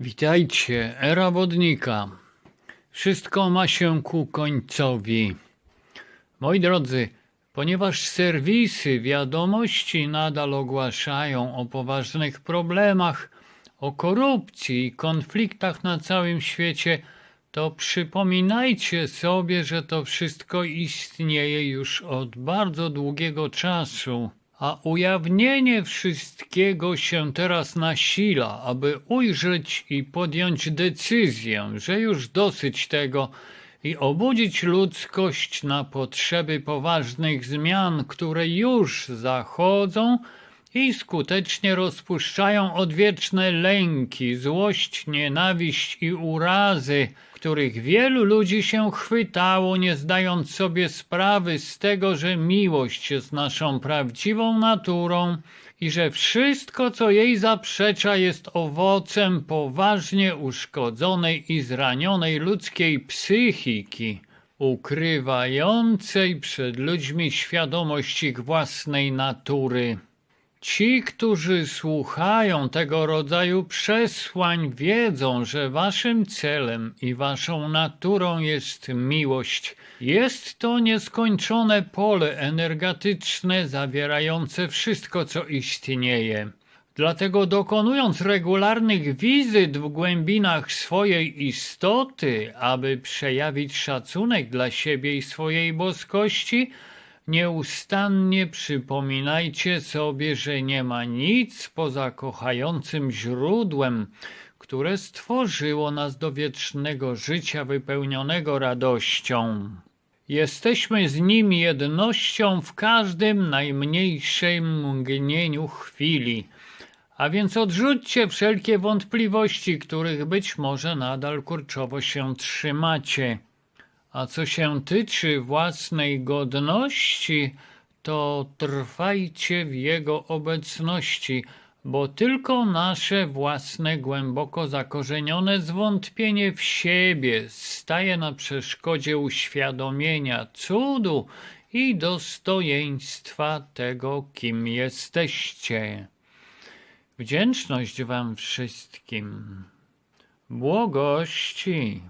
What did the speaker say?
Witajcie, era wodnika. Wszystko ma się ku końcowi. Moi drodzy, ponieważ serwisy wiadomości nadal ogłaszają o poważnych problemach, o korupcji i konfliktach na całym świecie, to przypominajcie sobie, że to wszystko istnieje już od bardzo długiego czasu. A ujawnienie wszystkiego się teraz nasila, aby ujrzeć i podjąć decyzję, że już dosyć tego i obudzić ludzkość na potrzeby poważnych zmian, które już zachodzą i skutecznie rozpuszczają odwieczne lęki, złość, nienawiść i urazy, których wielu ludzi się chwytało, nie zdając sobie sprawy z tego, że miłość jest naszą prawdziwą naturą i że wszystko, co jej zaprzecza, jest owocem poważnie uszkodzonej i zranionej ludzkiej psychiki, ukrywającej przed ludźmi świadomość ich własnej natury. Ci, którzy słuchają tego rodzaju przesłań, wiedzą, że waszym celem i waszą naturą jest miłość. Jest to nieskończone pole energetyczne zawierające wszystko, co istnieje. Dlatego dokonując regularnych wizyt w głębinach swojej istoty, aby przejawić szacunek dla siebie i swojej boskości, Nieustannie przypominajcie sobie, że nie ma nic poza kochającym źródłem, które stworzyło nas do wiecznego życia wypełnionego radością. Jesteśmy z nim jednością w każdym najmniejszym mgnieniu chwili. A więc odrzućcie wszelkie wątpliwości, których być może nadal kurczowo się trzymacie. A co się tyczy własnej godności, to trwajcie w Jego obecności, bo tylko nasze własne głęboko zakorzenione zwątpienie w siebie staje na przeszkodzie uświadomienia cudu i dostojeństwa tego, kim jesteście. Wdzięczność Wam wszystkim. Błogości.